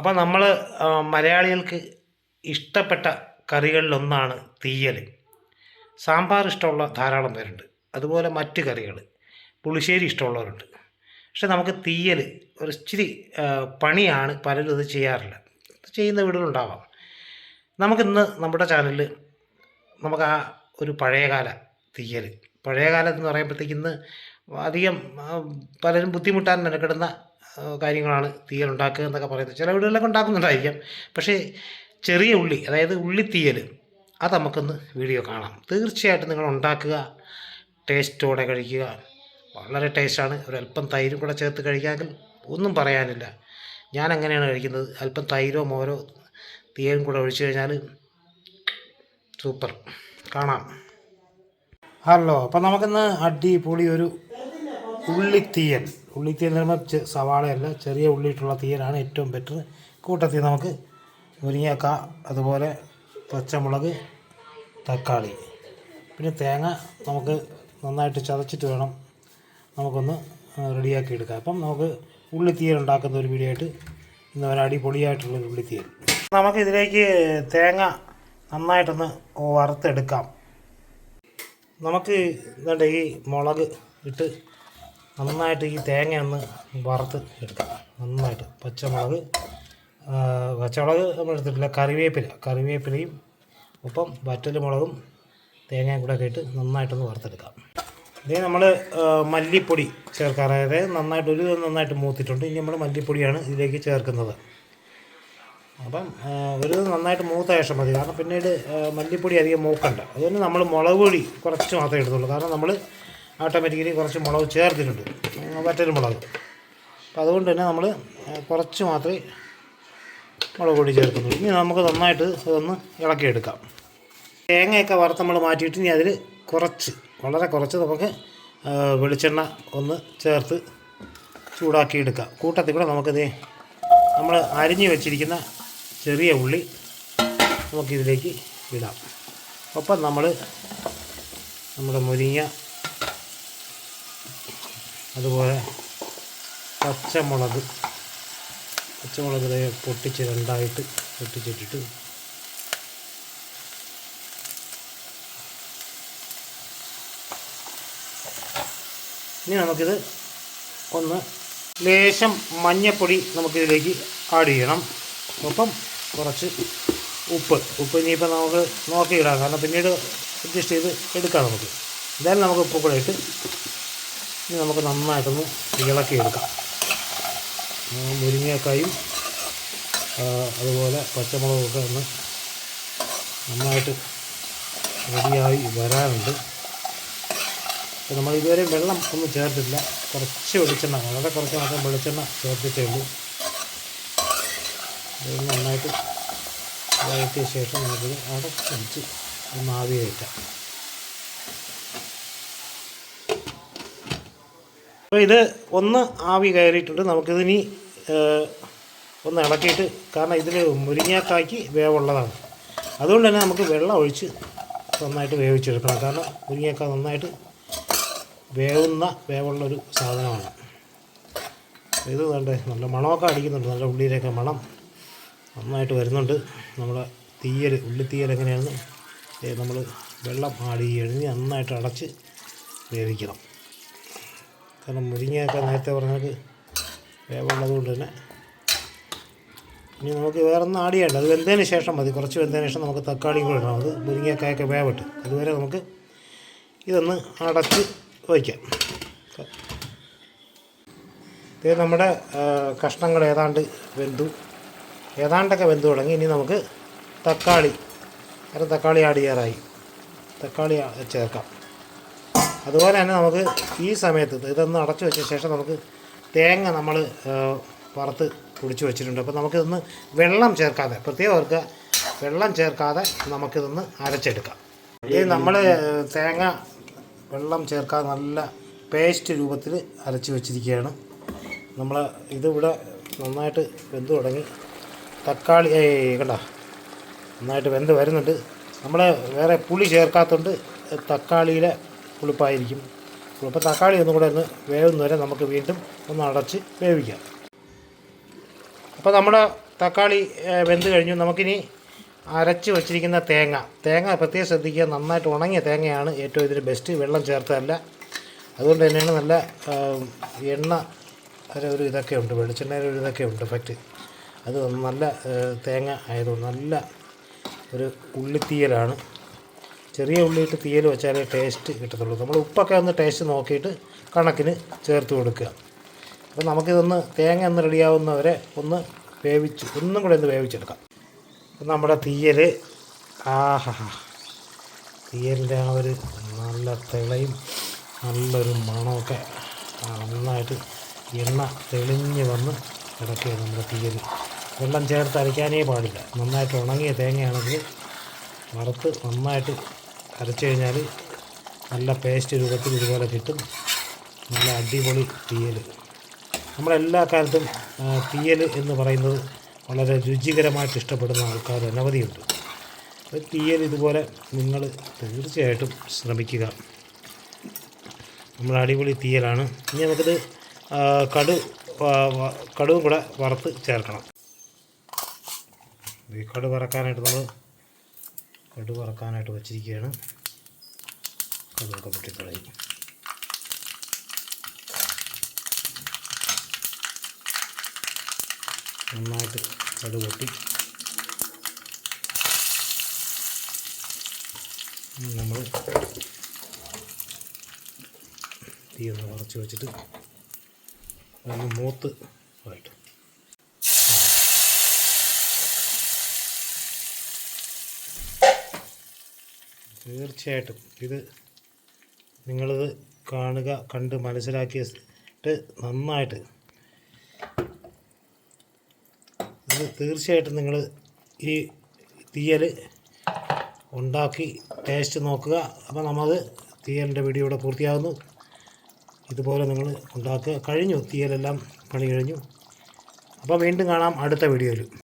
അപ്പോൾ നമ്മൾ മലയാളികൾക്ക് ഇഷ്ടപ്പെട്ട കറികളിലൊന്നാണ് തീയൽ സാമ്പാർ ഇഷ്ടമുള്ള ധാരാളം പേരുണ്ട്. അതുപോലെ മറ്റ് കറികൾ പുളിശ്ശേരി ഇഷ്ടമുള്ളവരുണ്ട്. പക്ഷെ നമുക്ക് തീയൽ ഒരു ഇച്ചിരി പണിയാണ് പലരും ഇത് ചെയ്യാറില്ല. ചെയ്യുന്ന വീടുകളുണ്ടാവാം നമുക്കിന്ന് നമ്മുടെ ചാനലിൽ നമുക്ക് ആ ഒരു പഴയകാല തീയൽ പഴയകാലം എന്ന് പറയുമ്പോഴത്തേക്ക് ഇന്ന് അധികം പലരും ബുദ്ധിമുട്ടാൻ മെനക്കെടുന്ന കാര്യങ്ങളാണ് തീയൽ ഉണ്ടാക്കുക എന്നൊക്കെ പറയുന്നത്. ചില വീടുകളിലൊക്കെ ഉണ്ടാക്കുന്നുണ്ടായിരിക്കാം. പക്ഷേ ചെറിയ ഉള്ളി അതായത് ഉള്ളി തീയൽ അത് നമുക്കൊന്ന് വീഡിയോ കാണാം. തീർച്ചയായിട്ടും നിങ്ങൾ ഉണ്ടാക്കുക ടേസ്റ്റോടെ കഴിക്കുക. വളരെ ടേസ്റ്റാണ്. ഒരു അല്പം തൈരും കൂടെ ചേർത്ത് കഴിക്കാമെങ്കിൽ ഒന്നും പറയാനില്ല. ഞാൻ അങ്ങനെയാണ് കഴിക്കുന്നത്. അല്പം തൈരോ മോരോ തീയലും കൂടെ ഒഴിച്ചു കഴിഞ്ഞാൽ സൂപ്പർ. കാണാം. ഹലോ അപ്പോൾ നമുക്കിന്ന് അടിപൊളി ഒരു ഉള്ളിത്തീയൽ. ഉള്ളിത്തീയൽ എന്ന് പറയുമ്പോൾ സവാളയല്ല ചെറിയ ഉള്ളിയിട്ടുള്ള തീയനാണ് ഏറ്റവും ബെറ്റർ കൂട്ടത്തിൽ നമുക്ക് മുരിങ്ങക്ക അതുപോലെ പച്ചമുളക് തക്കാളി. പിന്നെ തേങ്ങ നമുക്ക് നന്നായിട്ട് ചതച്ചിട്ട് വേണം നമുക്കൊന്ന് റെഡിയാക്കി എടുക്കാം അപ്പം നമുക്ക് ഉള്ളിത്തീയൽ ഉണ്ടാക്കുന്ന ഒരു വീഡിയോ ആയിട്ട് ഇന്ന് ഒരു അടിപൊളിയായിട്ടുള്ളൊരു ഉള്ളിത്തീയൽ. നമുക്ക് ഇതിലേക്ക് തേങ്ങ നന്നായിട്ടൊന്ന് വറുത്തെടുക്കാം. നമുക്ക് ഇതുണ്ട് ഈ മുളക് ഇട്ട് നന്നായിട്ട് ഈ തേങ്ങ ഒന്ന് വറുത്ത് എടുക്കാം. നന്നായിട്ട് പച്ചമുളക് പച്ചമുളക് നമ്മൾ എടുത്തിട്ടില്ല കറിവേപ്പില. കറിവേപ്പിലയും ഒപ്പം വറ്റൽ മുളകും തേങ്ങയും കൂടെ ഒക്കെ ഇട്ട് നന്നായിട്ടൊന്ന് വറുത്തെടുക്കാം. ഇതേ നമ്മൾ മല്ലിപ്പൊടി ചേർക്കാറ്. അതായത് നന്നായിട്ട് ഒരു നന്നായിട്ട് മൂത്തിട്ടുണ്ട്. ഇനി നമ്മൾ മല്ലിപ്പൊടിയാണ് ഇതിലേക്ക് ചേർക്കുന്നത്. അപ്പം ഒരു നന്നായിട്ട് മൂത്ത ശേഷം മതി. കാരണം പിന്നീട് മല്ലിപ്പൊടി അധികം മൂക്കണ്ട. അതുകൊണ്ട് നമ്മൾ മുളക് പൊടി കുറച്ച് മാത്രമേ എടുത്തുള്ളൂ കാരണം നമ്മൾ ഓട്ടോമാറ്റിക്കലി കുറച്ച് മുളക് ചേർത്തിട്ടുണ്ട്. വറ്റൽ മുളക്. അപ്പോൾ അതുകൊണ്ട് തന്നെ നമ്മൾ കുറച്ച് മാത്രമേ മുളക് പൊടി ചേർക്കുന്നുള്ളൂ. ഇനി നമുക്ക് നന്നായിട്ട് അതൊന്ന് ഇളക്കിയെടുക്കാം. തേങ്ങയൊക്കെ വറുത്ത് നമ്മൾ മാറ്റിയിട്ട് ഇനി അതിൽ കുറച്ച് വളരെ കുറച്ച് നമുക്ക് വെളിച്ചെണ്ണ ഒന്ന് ചേർത്ത് ചൂടാക്കിയെടുക്കാം. കൂട്ടത്തിൽ കൂടെ നമുക്കിത് നമ്മൾ അരിഞ്ഞു വെച്ചിരിക്കുന്ന ചെറിയ ഉള്ളി നമുക്കിതിലേക്ക് ഇടാം. ഒപ്പം നമ്മൾ നമ്മുടെ മുരിങ്ങ അതുപോലെ പച്ചമുളക്. പച്ചമുളക് പൊട്ടിച്ച് രണ്ടായിട്ട് പൊട്ടിച്ചിട്ടിട്ട് ഇനി നമുക്കിത് ഒന്ന് ലേശം മഞ്ഞപ്പൊടി നമുക്കിതിലേക്ക് ആഡ് ചെയ്യണം. ഒപ്പം കുറച്ച് ഉപ്പ്. ഉപ്പ് ഇനിയിപ്പോൾ നമുക്ക് നോക്കിയിടാം. കാരണം പിന്നീട് അഡ്ജസ്റ്റ് ചെയ്ത് എടുക്കാം നമുക്ക്. എന്തായാലും നമുക്ക് ഉപ്പ് കൂടെ ഇട്ട് ഇനി നമുക്ക് നന്നായിട്ടൊന്ന് ഇളക്കി എടുക്കാം. മുരിങ്ങക്കായും അതുപോലെ പച്ചമുളകൊക്കെ ഒന്ന് നന്നായിട്ട് റെഡിയായി വരാനുണ്ട്. അപ്പോൾ നമ്മൾ ഇതുവരെ വെള്ളം ഒന്നും ചേർത്തില്ല കുറച്ച് വെളിച്ചെണ്ണ വളരെ കുറച്ച് മാത്രം വെളിച്ചെണ്ണ ചേർത്തിട്ടേ ഉള്ളൂ. നന്നായിട്ട് വഴറ്റിയ ശേഷം നമുക്കിത് അടച്ച് വെച്ച് ഒന്ന് ആവി കയറ്റാം അപ്പോൾ ഇത് ഒന്ന് ആവി കയറിയിട്ടുണ്ട്. നമുക്കിതിനി ഒന്ന് ഇളക്കിയിട്ട് കാരണം ഇതിൽ മുരിങ്ങക്കായ്ക്ക് വേവുള്ളതാണ്. അതുകൊണ്ട് തന്നെ നമുക്ക് വെള്ളം ഒഴിച്ച് നന്നായിട്ട് വേവിച്ചെടുക്കണം. കാരണം മുരിങ്ങക്ക നന്നായിട്ട് വേവുന്ന വേവുള്ളൊരു സാധനമാണ്. ഇത് വേണ്ടേ നല്ല മണമൊക്കെ അടിക്കുന്നുണ്ട്. നല്ല ഉള്ളിയിലൊക്കെ മണം നന്നായിട്ട് വരുന്നുണ്ട്. നമ്മുടെ തീയൽ ഉള്ളിത്തീയൽ എങ്ങനെയാണെന്ന് നമ്മൾ വെള്ളം ആടി എഴുതി നന്നായിട്ട് അടച്ച് വേവിക്കണം. കാരണം മുരിങ്ങയൊക്കെ നേരത്തെ പറഞ്ഞത് വേവുള്ളത് കൊണ്ട് തന്നെ. ഇനി നമുക്ക് വേറെ ഒന്നും ആഡ് ചെയ്യേണ്ട. അത് വെന്തതിന് ശേഷം മതി. കുറച്ച് വെന്തതിന് ശേഷം നമുക്ക് തക്കാളിയും കൂടെ ഇടണം അത് മുരിങ്ങക്കായൊക്കെ വേവിട്ട്. അതുവരെ നമുക്ക് ഇതൊന്ന് അടച്ച് വയ്ക്കാം. ഇത് നമ്മുടെ കഷ്ണങ്ങൾ ഏതാണ്ട് വെന്തു. ഏതാണ്ടൊക്കെ വെന്തു തുടങ്ങി. ഇനി നമുക്ക് തക്കാളി കാരണം തക്കാളി ആഡ് ചെയ്യാറായി. തക്കാളി ചേർക്കാം. അതുപോലെ തന്നെ നമുക്ക് ഈ സമയത്ത് ഇതൊന്ന് അടച്ചു വെച്ച ശേഷം നമുക്ക് തേങ്ങ നമ്മൾ വറുത്ത് പൊടിച്ച് വെച്ചിട്ടുണ്ട്. അപ്പോൾ നമുക്കിതൊന്ന് വെള്ളം ചേർക്കാതെ പ്രത്യേകം ഓർക്കുക വെള്ളം ചേർക്കാതെ നമുക്കിതൊന്ന് അരച്ചെടുക്കാം. ഇത് നമ്മൾ തേങ്ങ വെള്ളം ചേർക്കാതെ നല്ല പേസ്റ്റ് രൂപത്തിൽ അരച്ച് വെച്ചിരിക്കുകയാണ്. നമ്മൾ ഇതിവിടെ നന്നായിട്ട് വെന്ത് തുടങ്ങി. തക്കാളി കണ്ട? നന്നായിട്ട് വെന്ത് വരുന്നുണ്ട്. നമ്മൾ വേറെ പുളി ചേർക്കാത്തതുകൊണ്ട് തക്കാളിയിലെ പുളിപ്പായിരിക്കും. അപ്പോൾ തക്കാളി ഒന്നും കൂടെ ഒന്ന് വേവുന്ന വരെ നമുക്ക് വീണ്ടും ഒന്ന് അടച്ച് വേവിക്കാം. അപ്പോൾ നമ്മുടെ തക്കാളി വെന്ത് കഴിഞ്ഞു. നമുക്കിനി അരച്ച് വച്ചിരിക്കുന്ന തേങ്ങ. തേങ്ങ പ്രത്യേകം ശ്രദ്ധിക്കുക. നന്നായിട്ട് ഉണങ്ങിയ തേങ്ങയാണ് ഏറ്റവും ഇതിന് ബെസ്റ്റ് വെള്ളം ചേർത്തതല്ല. അതുകൊണ്ട് തന്നെയാണ് നല്ല എണ്ണ ഒരു ഒരു ഇതൊക്കെ ഉണ്ട്. വെളിച്ചെണ്ണയുടെ ഒരു ഇതൊക്കെ ഉണ്ട്. എഫക്റ്റ് അത് നല്ല തേങ്ങ ആയതുകൊണ്ട് നല്ല ഒരു ഉള്ളിത്തീയലാണ്. ചെറിയ ഉള്ളിയിട്ട് തീയൽ വെച്ചാലേ ടേസ്റ്റ് കിട്ടത്തുള്ളൂ. നമ്മൾ ഉപ്പൊക്കെ ഒന്ന് ടേസ്റ്റ് നോക്കിയിട്ട് കണക്കിന് ചേർത്ത് കൊടുക്കുക. അപ്പോൾ നമുക്കിതൊന്ന് തേങ്ങ ഒന്ന് റെഡിയാവുന്നവരെ ഒന്ന് വേവിച്ച് ഒന്നും കൂടെ ഒന്ന് വേവിച്ചെടുക്കാം. നമ്മുടെ തീയൽ ആഹാ തീയലിന്റെ ആ ഒരു നല്ല തിളയും നല്ലൊരു മണമൊക്കെ നന്നായിട്ട് എണ്ണ തെളിഞ്ഞ് വന്ന് കിടക്കുക നമ്മുടെ തീയൽ വെള്ളം ചേർത്ത് അരയ്ക്കാനേ പാടില്ല. നന്നായിട്ട് ഉണങ്ങിയ തേങ്ങയാണെങ്കിൽ വറുത്ത് നന്നായിട്ട് അരച്ച് കഴിഞ്ഞാൽ നല്ല പേസ്റ്റ് രൂപത്തിൽ ഇതുപോലെ കിട്ടും. നല്ല അടിപൊളി തീയൽ. നമ്മളെല്ലാ കാലത്തും തീയൽ എന്ന് പറയുന്നത് വളരെ രുചികരമായിട്ട് ഇഷ്ടപ്പെടുന്ന ആൾക്കാർ അനവധിയുണ്ട്. തീയൽ ഇതുപോലെ നിങ്ങൾ തീർച്ചയായിട്ടും ശ്രമിക്കുക. നമ്മൾ അടിപൊളി തീയലാണ്. ഇനി നമുക്കിത് കടു കടുവും കൂടെ വറുത്ത് ചേർക്കണം. ഈ കടു വറക്കാനായിട്ട് നമ്മൾ കടു വറക്കാനായിട്ട് വച്ചിരിക്കുകയാണ്. കടുവൊക്കെ പൊട്ടിത്തുടങ്ങി നന്നായിട്ട് കടു പൊട്ടി. നമ്മൾ തീ ഒന്ന് കുറച്ച് വെച്ചിട്ട് ഒന്ന് മൂത്ത് ആയിട്ട് തീർച്ചയായിട്ടും. ഇത് നിങ്ങളിത് കാണുക കണ്ട് മനസ്സിലാക്കിയിട്ട് നന്നായിട്ട്. ഇത് തീർച്ചയായിട്ടും നിങ്ങൾ ഈ തീയൽ ഉണ്ടാക്കി ടേസ്റ്റ് നോക്കുക. അപ്പോൾ നമ്മളത് തീയലിന്റെ വീഡിയോ ഇവിടെ പൂർത്തിയാകുന്നു ഇതുപോലെ നിങ്ങൾ ഉണ്ടാക്കുക. കഴിഞ്ഞു തീയലെല്ലാം പണി കഴിഞ്ഞു. അപ്പോൾ വീണ്ടും കാണാം അടുത്ത വീഡിയോയിൽ.